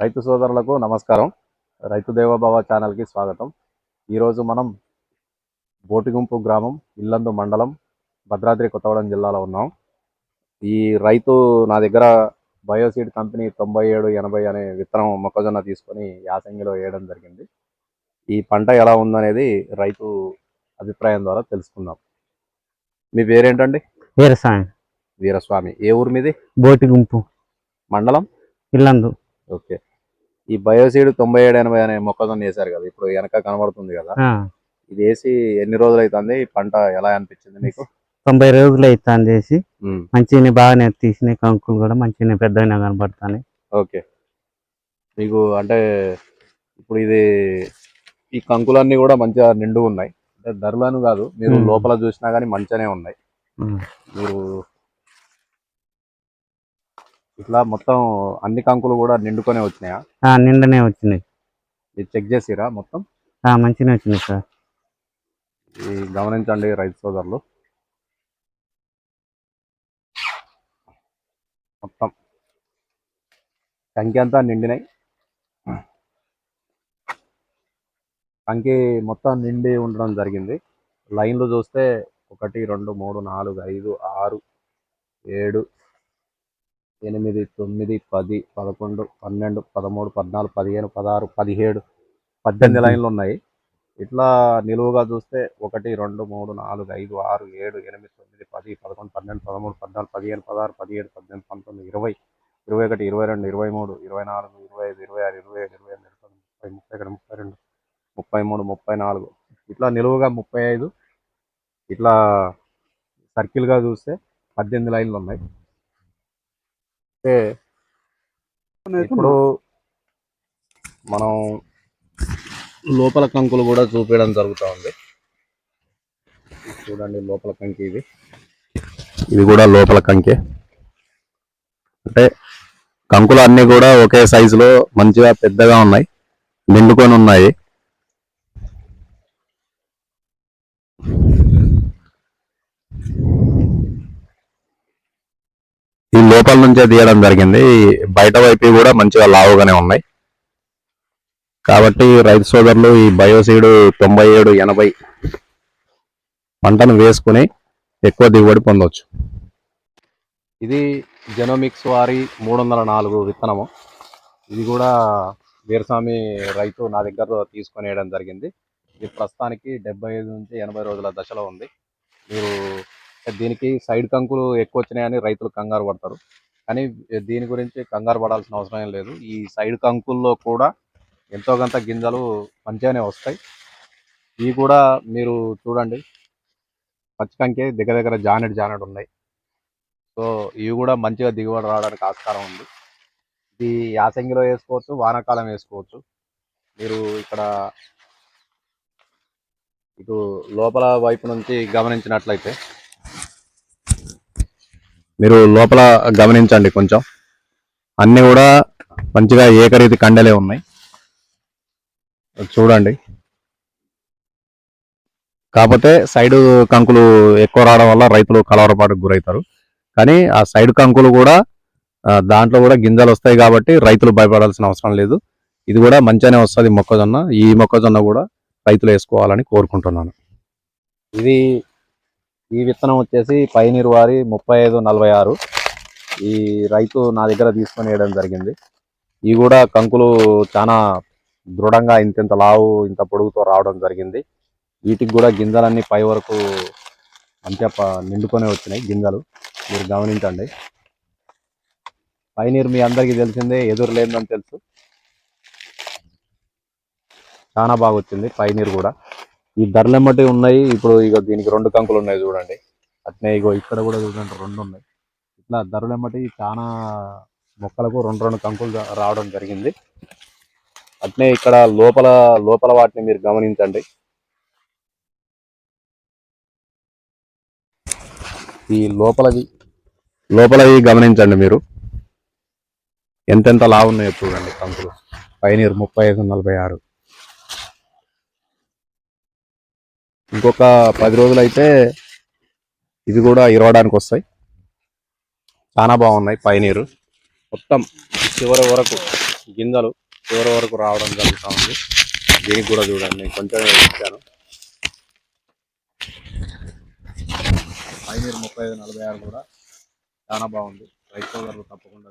రైతు సోదరులకు నమస్కారం. రైతు దేవభవ ఛానల్కి స్వాగతం. ఈరోజు మనం బోటిగుంపు గ్రామం ఇల్లందు మండలం భద్రాద్రి కొత్తగూడెం జిల్లాలో ఉన్నాం. ఈ రైతు నా దగ్గర బయోసీడ్ కంపెనీ తొంభై ఏడు ఎనభై అనే విత్తనం మొక్కజొన్న తీసుకొని యాసంగిలో వేయడం జరిగింది. ఈ పంట ఎలా ఉందనేది రైతు అభిప్రాయం ద్వారా తెలుసుకుందాం. మీ పేరేంటండి? వీరస్వామి. వీరస్వామి. ఏ ఊరు మీది? బోటి గుంపు మండలం? ఇల్లందు. ఓకే. ఈ బయోసీడ్ తొంభై ఏడు ఎనభై అనే మొక్కజొన్న వేశారు కదా ఇప్పుడు వెనక కనబడుతుంది కదా. ఇది వేసి ఎన్ని రోజులు అవుతుంది ఈ పంట ఎలా అనిపించింది మీకు? తొంభై రోజులు అవుతాను చేసి ఉమ్, మంచిగా బాగానే తీసిన కంకులు కూడా మంచిగా పెద్దగా కనబడతాయి ఓకే. మీకు అంటే ఇప్పుడు ఇది ఈ కంకులన్నీ కూడా మంచిగా నిండు ఉన్నాయి. అంటే ధరలను కాదు మీరు. లోపల చూసినా కానీ మంచిగానే ఉన్నాయి. మీరు ఇట్లా మొత్తం అన్ని కంకులు కూడా నిండుకొనే వచ్చినాయా? ఆ, నిండనే వచ్చినాయి. ఇది చెక్ చేసిరా మొత్తం? ఆ, మంచిగానే వచ్చినాయి సార్. ఈ గమనించండి రైతు సోదరులు. మొత్తం కంకి అంతా నిండినాయి. కంకి మొత్తం నిండి ఉండడం జరిగింది. లైన్లు చూస్తే ఒకటి రెండు మూడు నాలుగు ఐదు ఆరు ఏడు ఎనిమిది తొమ్మిది పది పదకొండు పన్నెండు పదమూడు పద్నాలుగు పదిహేను పదహారు పదిహేడు పద్దెనిమిది లైన్లు ఉన్నాయి. ఇట్లా నిలువుగా చూస్తే ఒకటి రెండు మూడు నాలుగు ఐదు ఆరు ఏడు ఎనిమిది తొమ్మిది పది పదకొండు పన్నెండు పదమూడు పద్నాలుగు పదిహేను పదహారు పదిహేడు పద్దెనిమిది పంతొమ్మిది ఇరవై ఇరవై ఒకటి ఇరవై రెండు ఇరవై మూడు ఇరవై నాలుగు ఇరవై ఐదు ఇరవై ఆరు ఇరవై ఏడు ఇరవై ఎనిమిది ఇరవై ముప్పై ముప్పై ఒకటి ముప్పై రెండు ముప్పై మూడు ముప్పై నాలుగు. ఇట్లా నిలువుగా ముప్పై ఐదు. ఇట్లా సర్కిల్గా చూస్తే పద్దెనిమిది లైన్లు ఉన్నాయి. ఇప్పుడు మనం లోపల కంకులు కూడా చూపించడం జరుగుతూ ఉంది. చూడండి లోపల కంకి ఇది. ఇది కూడా లోపల కంకి. అంటే కంకులు అన్ని కూడా ఒకే సైజులో మంచిగా పెద్దగా ఉన్నాయి. నిండుకొని ఉన్నాయి. ఈ లోపల నుంచే తీయడం జరిగింది. బయట వైపు కూడా మంచిగా లావుగానే ఉన్నాయి. కాబట్టి రైతు సోదరులు ఈ బయోసీడు తొంభై ఏడు ఎనభై పంటను వేసుకుని ఎక్కువ దిగుబడి పొందవచ్చు ఇది జెనోమిక్స్ వారి మూడు వందల నాలుగు విత్తనము. ఇది కూడా వీరస్వామి రైతు నా దగ్గర తీసుకొని వేయడం జరిగింది. ఇది ప్రస్తుతానికి డెబ్బై ఐదు నుంచి ఎనభై రోజుల దశలో ఉంది. మీరు దీనికి సైడ్ కంకులు ఎక్కువ వచ్చినాయని రైతులు కంగారు పడతారు. కానీ దీని గురించి కంగారు పడాల్సిన అవసరం ఏం లేదు. ఈ సైడ్ కంకుల్లో కూడా ఎంతో కొంత గింజలు మంచిగానే వస్తాయి. ఇవి కూడా మీరు చూడండి. పచ్చికంకే దగ్గర దగ్గర జానెడ్ జానెడ్ ఉన్నాయి. సో ఇవి కూడా మంచిగా దిగుబడి రావడానికి ఆస్కారం ఉంది. ఇది యాసంగిలో వేసుకోవచ్చు వానాకాలం వేసుకోవచ్చు. మీరు ఇక్కడ ఇటు లోపల వైపు నుంచి గమనించినట్లయితే మీరు లోపల గమనించండి కొంచెం. అన్నీ కూడా మంచిగా ఏకరీతి కండలే ఉన్నాయి. చూడండి. కాకపోతే సైడ్ కంకులు ఎక్కువ రావడం వల్ల రైతులు కలవరపాటుకు గురవుతారు. కానీ ఆ సైడ్ కంకులు కూడా దాంట్లో కూడా గింజలు వస్తాయి కాబట్టి రైతులు భయపడాల్సిన అవసరం లేదు. ఇది కూడా మంచిగానే వస్తుంది మొక్కజొన్న. ఈ మొక్కజొన్న కూడా రైతులు వేసుకోవాలని కోరుకుంటున్నాను. ఇది ఈ విత్తనం వచ్చేసి పైనీరు వారి ముప్పై ఐదు నలభై ఆరు ఈ రైతు నా దగ్గర తీసుకొని వేయడం జరిగింది. ఇవి కూడా కంకులు చాలా దృఢంగా ఇంత ఇంత లావు ఇంత పొడుగుతో రావడం జరిగింది. వీటికి కూడా గింజలన్నీ పై వరకు మంచిగా ప- నిండుకొని వచ్చినాయి గింజలు. మీరు గమనించండి. పైనీరు మీ అందరికీ తెలిసిందే ఎదురు లేదని తెలుసు. చాలా బాగా వచ్చింది పైనీరు కూడా. ఈ ధరలెమ్మటి ఉన్నాయి. ఇప్పుడు ఇక దీనికి రెండు కంకులు ఉన్నాయి చూడండి. అట్నే ఇగో ఇక్కడ కూడా చూడండి రెండు ఉన్నాయి. ఇట్లా ధరలెమ్మటి చాలా మొక్కలకు రెండు రెండు కంకులు రావడం జరిగింది. అట్నే ఇక్కడ లోపల లోపల వాటిని మీరు గమనించండి. ఈ లోపలవి లోపలవి గమనించండి మీరు. ఎంతెంత లావు ఉన్నాయో చూడండి కంకులు. పైనీరు ముప్పై ఐదు నలభై ఆరు. ఇంకొక పది రోజులు అయితే ఇది కూడా ఇరవడానికి వస్తాయి. చాలా బాగున్నాయి పైనీరు. మొత్తం చివరి వరకు గింజలు చివరి వరకు రావడం జరుగుతూ ఉంది. దీనికి కూడా చూడండి నేను కొంచెం ఇచ్చాను పైనీరు ముప్పై ఐదు నలభై ఆరు కూడా చాలా బాగుంది. రైతు సోదరులు తప్పకుండా